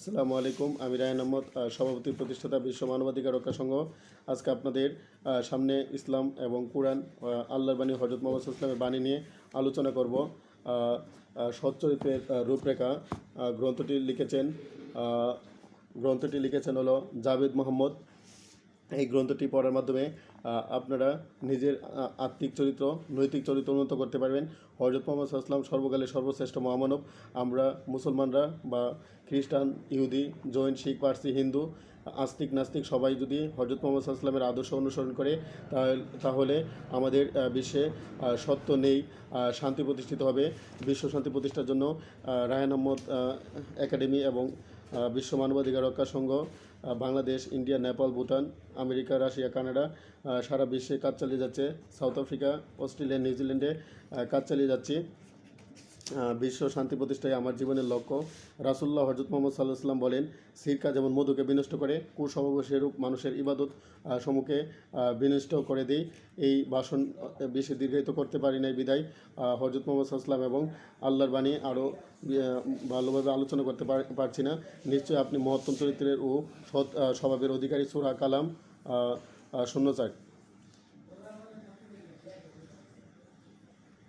আসসালামু আলাইকুম, আমি রায়ন আহমদ সভাপতি প্রতিষ্ঠাতা বিশ্ব মানবাধিকার রক্ষা সংঘ। আজকে আপনাদের সামনে ইসলাম এবং কোরআন আল্লাহর বাণী হজরত মোহাম্মদ ইসলামের বাণী নিয়ে আলোচনা করব। সচ্চরিত্রের রূপরেখা গ্রন্থটি লিখেছেন গ্রন্থটি লিখেছেন হলো জাভেদ মোহাম্মদ। এই গ্রন্থটি পড়ার মাধ্যমে আপনারা নিজের আত্মিক চরিত্র, নৈতিক চরিত্র উন্নত করতে পারবেন। হজরত মোহাম্মদ সাল্লাম সর্বকালের সর্বশ্রেষ্ঠ মহামানব। আমরা মুসলমানরা বা খ্রিস্টান, ইহুদি, জৈন, শিখ, পার্সি, হিন্দু, আস্তিক, নাস্তিক সবাই যদি হজরত মোহাম্মদ সাল্লামের আদর্শ অনুসরণ করে, তাহলে- আমাদের বিশ্বে সত্য নেই শান্তি প্রতিষ্ঠিত হবে। বিশ্ব শান্তি প্রতিষ্ঠার জন্য রায়ন আহমদ একাডেমি এবং বিশ্ব মানবাধিকার রক্ষা সংঘ Bangladesh, India, Nepal, Bhutan, America, Russia, Canada সারা বিশ্বে কাজ চালিয়ে যাচ্ছে। সাউথ আফ্রিকা, অস্ট্রেলিয়া, নিউজিল্যান্ডে কাজ চালিয়ে যাচ্ছি। বিশ্ব শান্তি প্রতিষ্ঠায় আমার জীবনের লক্ষ্য। রাসুল্লাহ হজরত মোহাম্মদ সাল্লাহ সাল্লাম বলেন সিরকা যেমন মধুকে বিনষ্ট করে কুস্বভাব সেরূপ মানুষের ইবাদত সমূহকে বিনষ্ট করে দেই এই আহ, বেশি দীর্ঘায়িত করতে পারি নাই বিদায়। হজরত মোহাম্মদ সাল্লাম এবং আল্লাহর বাণী আরও ভালোভাবে আলোচনা করতে পার- পারছি না। নিশ্চয়ই আপনি মহত্তম চরিত্রের ও সৎ স্বভাবের অধিকারী সুরা কালাম শূন্য চার।